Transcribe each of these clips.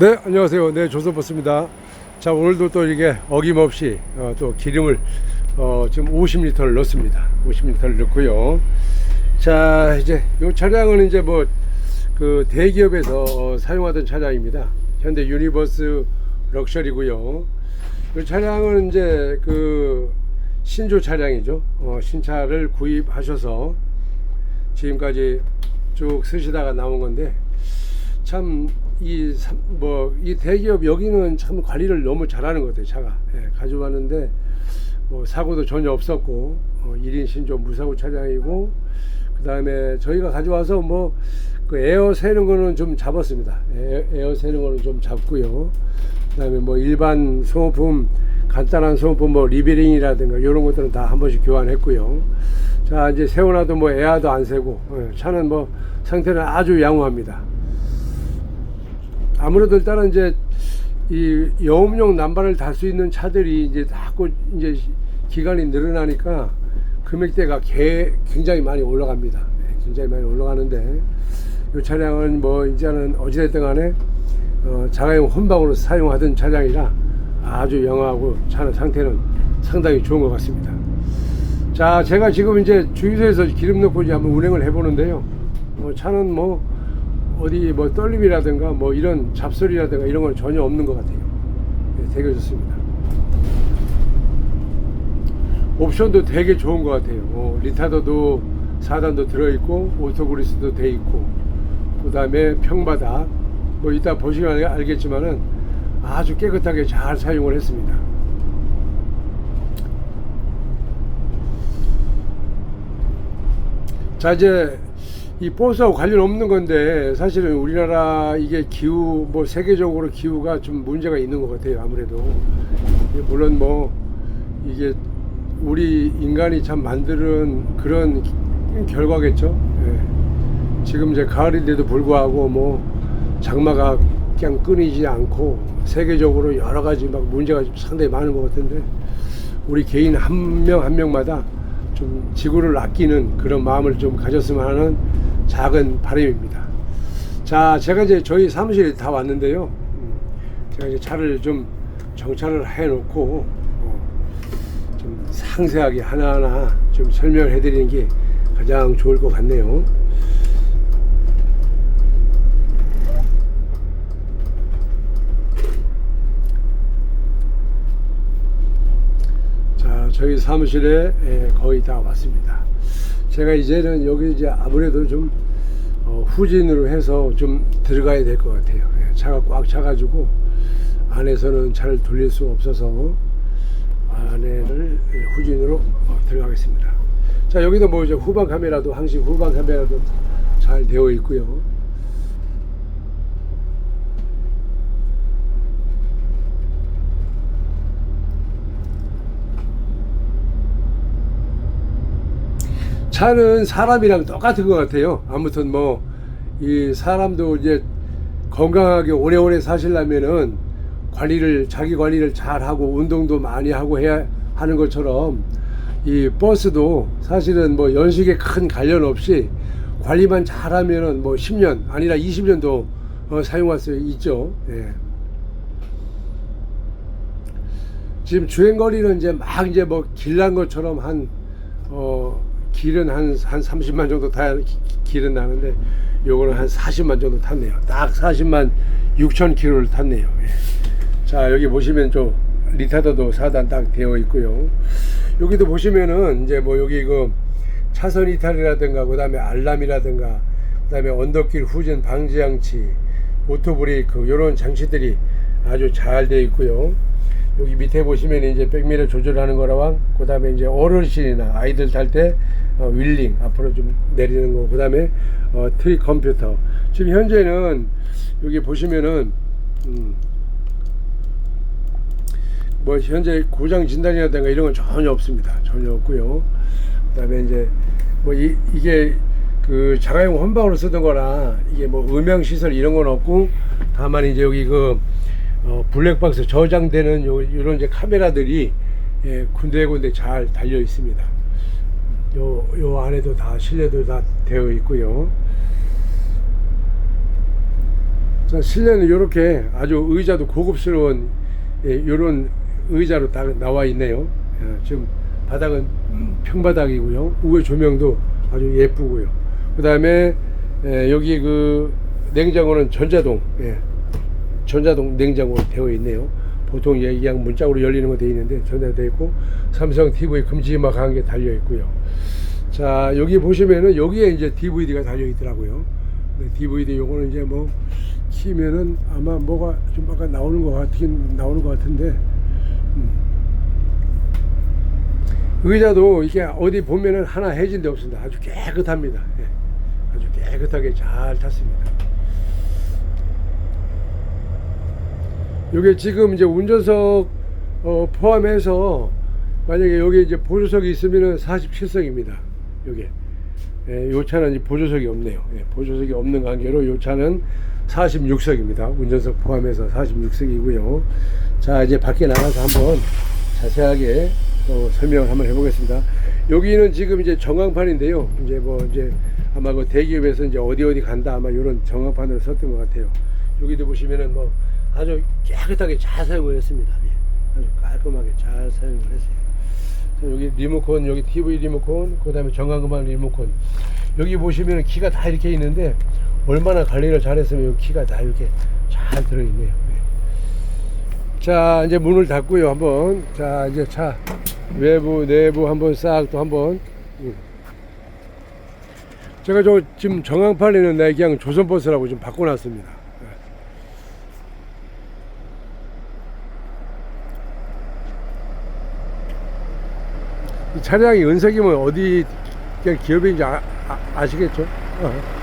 네, 안녕하세요. 네, 조선버스입니다. 자, 오늘도 또 이게 어김없이 어, 또 기름을 어, 지금 50리터를 넣습니다. 50리터를 넣고요. 자, 이제 이 차량은 이제 뭐 그 대기업에서 어, 사용하던 차량입니다. 현대 유니버스 럭셔리고요. 이 차량은 이제 그 신조 차량이죠. 어, 신차를 구입하셔서 지금까지 쭉 쓰시다가 나온 건데 참 이 뭐 이 대기업 여기는 참 관리를 너무 잘하는 것 같아요 차가. 예, 가져왔는데 뭐 사고도 전혀 없었고 어, 1인 신조 무사고 차량이고 그 다음에 저희가 가져와서 뭐 그 에어 새는 거는 좀 잡았습니다. 에, 에어 새는 거는 좀 잡고요. 그 다음에 뭐 일반 소모품 간단한 소모품 뭐 리베링이라든가 이런 것들은 다 한 번씩 교환했고요. 자 이제 세워놔도 뭐 에어도 안 새고 예, 차는 뭐 상태는 아주 양호합니다 아무래도 일단은 이제 이 여음용 난방을 달 수 있는 차들이 이제 자꾸 이제 기간이 늘어나니까 금액대가 개- 굉장히 많이 올라갑니다. 네, 굉장히 많이 올라가는데 이 차량은 뭐 이제는 어찌됐든 간에 어, 자가용 혼방으로 사용하던 차량이라 아주 영하고 차는 상태는 상당히 좋은 것 같습니다. 자, 제가 지금 이제 주유소에서 기름 넣고 이제 한번 운행을 해보는데요. 어, 차는 뭐 어디 뭐 떨림이라든가 뭐 이런 잡소리라든가 이런 건 전혀 없는 것 같아요. 네, 되게 좋습니다. 옵션도 되게 좋은 것 같아요. 어, 리타더도 4단도 들어있고 오토그리스도 돼 있고 그 다음에 평바닥 뭐 이따 보시면 알- 알겠지만은 아주 깨끗하게 잘 사용을 했습니다. 자 이제 이 버스하고 관련 없는 건데 사실은 우리나라 이게 기후 뭐 세계적으로 기후가 좀 문제가 있는 것 같아요 아무래도 물론 뭐 이게 우리 인간이 참 만드는 그런 기- 결과겠죠 예. 지금 이제 가을인데도 불구하고 뭐 장마가 그냥 끊이지 않고 세계적으로 여러 가지 막 문제가 좀 상당히 많은 것 같은데 우리 개인 한명한 명마다 좀 지구를 아끼는 그런 마음을 좀 가졌으면 하는 작은 바람입니다. 자, 제가 이제 저희 사무실에 다 왔는데요. 음, 제가 이제 차를 좀 정차를 해놓고 어, 좀 상세하게 하나하나 좀 설명을 해드리는 게 가장 좋을 것 같네요. 자, 저희 사무실에 예, 거의 다 왔습니다. 제가 이제는 여기 이제 아무래도 좀 어, 후진으로 해서 좀 들어가야 될 것 같아요. 예, 차가 꽉 차가지고 안에서는 차를 돌릴 수 없어서 안에를 예, 후진으로 어, 들어가겠습니다. 자, 여기도 뭐 이제 후방 카메라도 항상 후방 카메라도 잘 되어 있고요. 차는 사람이랑 똑같은 것 같아요. 아무튼 뭐 이 사람도 이제 건강하게 오래오래 사시려면은 관리를 자기 관리를 잘 하고 운동도 많이 하고 해야 하는 것처럼 이 버스도 사실은 뭐 연식에 큰 관련 없이 관리만 잘하면은 뭐 10년 아니라 20년도 어, 사용할 수 있죠. 예. 지금 주행 거리는 이제 막 이제 뭐 길난 것처럼 한 어, 길은 한, 한 30만 정도 타 기- 길은 나는데 요거는 한 40만 정도 탔네요. 딱 40만 6천 킬로를 탔네요. 예. 자, 여기 보시면 좀 리타더도 4단 딱 되어 있고요. 여기도 보시면은 이제 뭐 여기 그 차선 이탈이라든가 그다음에 알람이라든가 그다음에 언덕길 후진 방지 장치, 오토 브레이크 이런 장치들이 아주 잘 되어 있고요. 여기 밑에 보시면 이제 백미러 조절하는 거랑 그다음에 이제 어르신이나 아이들 탈 때 어, 윌링 앞으로 좀 내리는 거 그 다음에 어, 트리 컴퓨터 지금 현재는 여기 보시면은 음, 뭐 현재 고장 진단이라든가 이런 건 전혀 없습니다. 전혀 없고요. 그다음에 이제 뭐 이, 이게 그 자가용 혼방으로 쓰던 거라 이게 뭐 음향 시설 이런 건 없고 다만 이제 여기 그 어, 블랙박스 저장되는 요 이런 이제 카메라들이 예, 군데군데 잘 달려 있습니다. 요, 요 안에도 다 실내도 다 되어 있고요. 자, 실내는 이렇게 아주 의자도 고급스러운 예, 이런 의자로 딱 나와 있네요. 예, 지금 바닥은 평바닥이고요. 우회 조명도 아주 예쁘고요. 그 다음에 여기 그 냉장고는 전자동, 예, 전자동 냉장고로 되어 있네요. 보통 예, 그냥 문짝으로 열리는 거 되어 있는데 전자되어 있고 삼성 TV 금지 음악 한개 달려 있고요. 자 여기 보시면은 여기에 이제 DVD가 달려 있더라고요. DVD 요거는 이제 뭐 키면은 아마 뭐가 좀 아까 나오는 것 같긴 나오는 것 같은데 음. 의자도 이게 어디 보면은 하나 해진 데 없습니다. 아주 깨끗합니다. 예. 아주 깨끗하게 잘 탔습니다. 요게 지금 이제 운전석 어, 포함해서 만약에 여기 이제 보조석이 있으면은 47석입니다. 요게. 예, 요 차는 이제 보조석이 없네요. 예, 보조석이 없는 관계로 요 차는 46석입니다. 운전석 포함해서 46석이고요. 자, 이제 밖에 나가서 한번 자세하게 어, 설명을 한번 해보겠습니다. 여기는 지금 이제 전광판인데요. 이제 뭐 이제 아마 그 대기업에서 이제 어디 어디 간다 아마 이런 전광판으로 썼던 것 같아요. 여기도 보시면은 뭐 아주 깨끗하게 잘 사용을 했습니다. 예, 아주 깔끔하게 잘 사용을 했어요. 자, 여기 리모컨, 여기 TV 리모컨, 그 다음에 전광판 리모컨. 여기 보시면 키가 다 이렇게 있는데 얼마나 관리를 잘했으면 여기 키가 다 이렇게 잘 들어있네요. 네. 자, 이제 문을 닫고요. 한번. 자, 이제 차 외부, 내부 한번 싹 또 한번. 음. 제가 저 지금 정황판에는 내 그냥 조선버스라고 좀 바꿔놨습니다. 이 차량이 은색이면 어디 기업인지 아, 아, 시겠죠 어.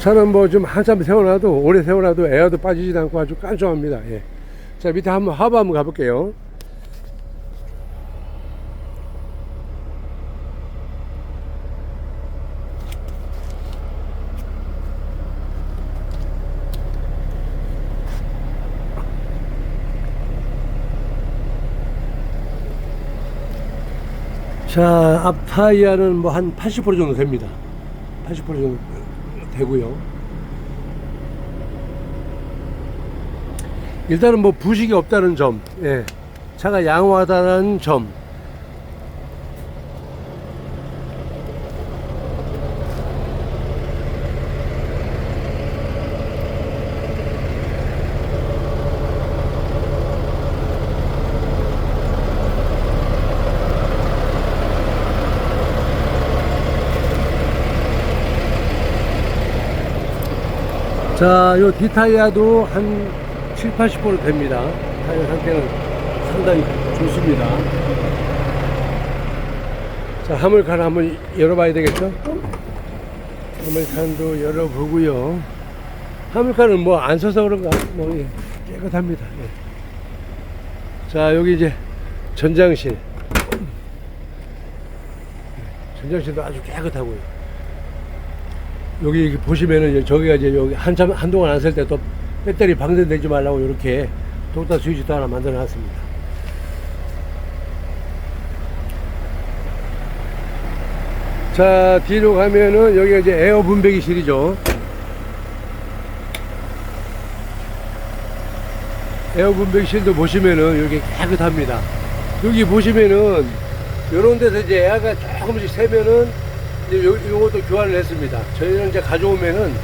차는 뭐 좀 한참 세워놔도 오래 세워놔도 에어도 빠지지 않고 아주 깐종합니다. 예. 자 밑에 한번 하부 한번 가볼게요. 자, 앞 타이어는 뭐 한 80% 정도 됩니다. 80% 정도 되고요. 일단은 뭐 부식이 없다는 점, 예. 차가 양호하다는 점. 자, 요 뒷타이어도 한 7, 80% 됩니다. 타이어 상태는 상당히 좋습니다. 자, 화물칸 한번 열어봐야 되겠죠? 화물칸도 열어보고요. 화물칸은 뭐 안 써서 그런가? 뭐 예, 깨끗합니다. 예. 자, 여기 이제 전장실. 전장실도 아주 깨끗하고요. 여기 보시면은 저기가 이제 여기 한참 한동안 안 쓸 때 또 배터리 방전되지 말라고 이렇게 독다 스위치도 하나 만들어 놨습니다. 자 뒤로 가면은 여기가 이제 에어 분배기실이죠. 에어 분배기실도 보시면은 여기 깨끗합니다. 여기 보시면은 이런 데서 이제 에어가 조금씩 새면은 이제 요, 요것도 교환을 했습니다. 저희는 이제 가져오면은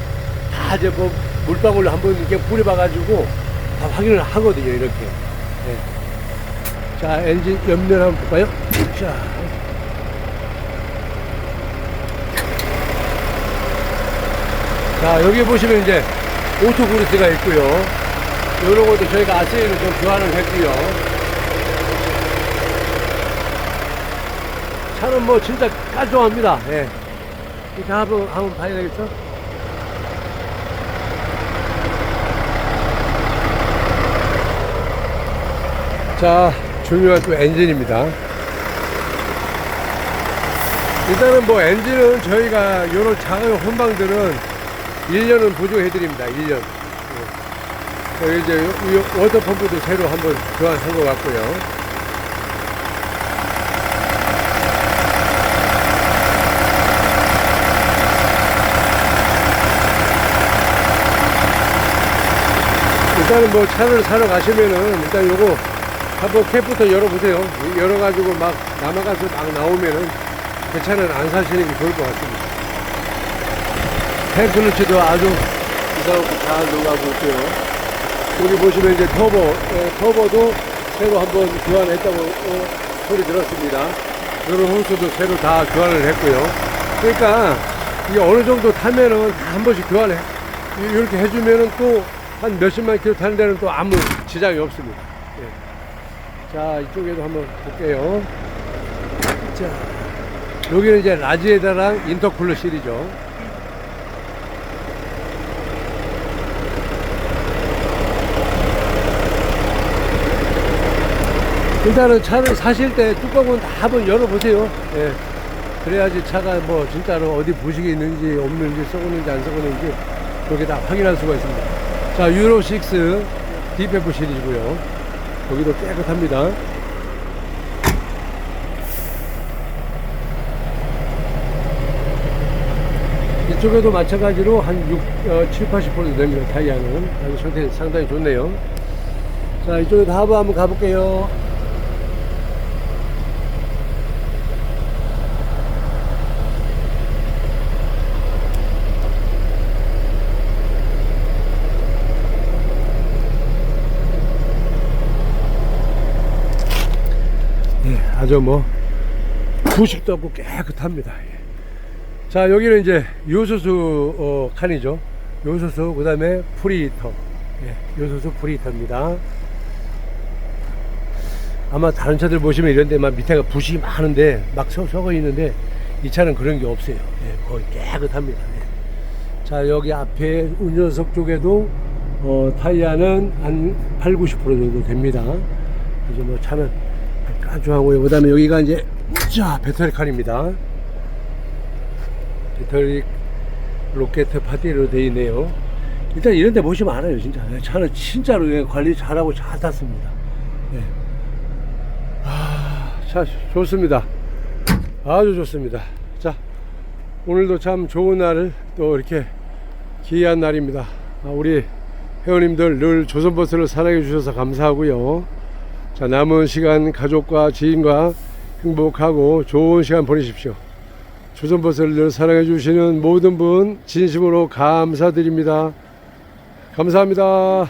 다 이제 뭐 물방울로 한번 이렇게 뿌려봐가지고 다 확인을 하거든요, 이렇게. 네. 자, 엔진 옆면 한번 볼까요? 자. 자, 여기 보시면 이제 오토그리스가 있고요. 요런 것도 저희가 아세이를 좀 교환을 했고요. 차는 뭐 진짜 깔끔합니다. 예. 이렇게 한번, 한번 봐야 되겠죠? 자, 중요한 또 엔진입니다. 일단은 뭐 엔진은 저희가 요런 작은 혼방들은 1년은 보조해 드립니다. 1년. 여기 이제 요- 요 워터펌프도 새로 한번 교환한 것 같고요. 일단은 뭐 차를 사러 가시면은 일단 요거 한번 캡부터 열어보세요. 열어가지고 막 남아가서 막 나오면은 그 차는 안 사시는 게 좋을 것 같습니다. 탱크루치도 아주 이상하고 잘 들어가고 있고요. 여기 보시면 이제 터보, 어, 터보도 새로 한번 교환했다고 어, 소리 들었습니다. 이런 호수도 새로 다 교환을 했고요. 그러니까 이게 어느 정도 타면은 다 한 번씩 교환해. 이- 이렇게 해주면은 또 한 몇십만 킬로 타는 데는 또 아무 지장이 없습니다. 예. 자, 이쪽에도 한번 볼게요. 자, 여기는 이제 라지에다랑 인터쿨러 실이죠. 일단은 차를 사실 때 뚜껑은 다 한번 열어보세요. 예. 그래야지 차가 뭐 진짜로 어디 부식이 있는지 없는지 썩었는지 안 썩었는지 그렇게 다 확인할 수가 있습니다. 자, 유로 6 디페프 시리즈고요. 여기도 깨끗합니다. 이쪽에도 마찬가지로 한 6, 어, 7, 80% 됩니다. 타이어는 상태 상당히 좋네요. 자, 이쪽에도 하부 한번 가볼게요. 예, 아주 뭐 부식도 없고 깨끗합니다. 예. 자 여기는 이제 요소수 어, 칸이죠. 요소수 그 다음에 프리히터. 예, 요소수 프리히터입니다. 아마 다른 차들 보시면 이런 데막 밑에가 부식이 많은데 막 서, 썩어 있는데 이 차는 그런 게 없어요. 예, 거의 깨끗합니다. 예. 자 여기 앞에 운전석 쪽에도 어, 타이어는 한 8, 90% 정도 됩니다. 이제 뭐 차는 깔끔하고요. 그 다음에 여기가 이제 자 배터리 칸입니다. 배터리 로켓 파티로 되어 있네요. 일단 이런 데 보시면 알아요, 진짜. 차는 진짜로 예, 관리 잘하고 잘 탔습니다. 예. 아, 차 좋습니다. 아주 좋습니다. 자, 오늘도 참 좋은 날을 또 이렇게 기이한 날입니다. 아, 우리 회원님들 늘 조선버스를 사랑해 주셔서 감사하고요. 자, 남은 시간 가족과 지인과 행복하고 좋은 시간 보내십시오. 조선버스를 늘 사랑해 주시는 모든 분 진심으로 감사드립니다. 감사합니다.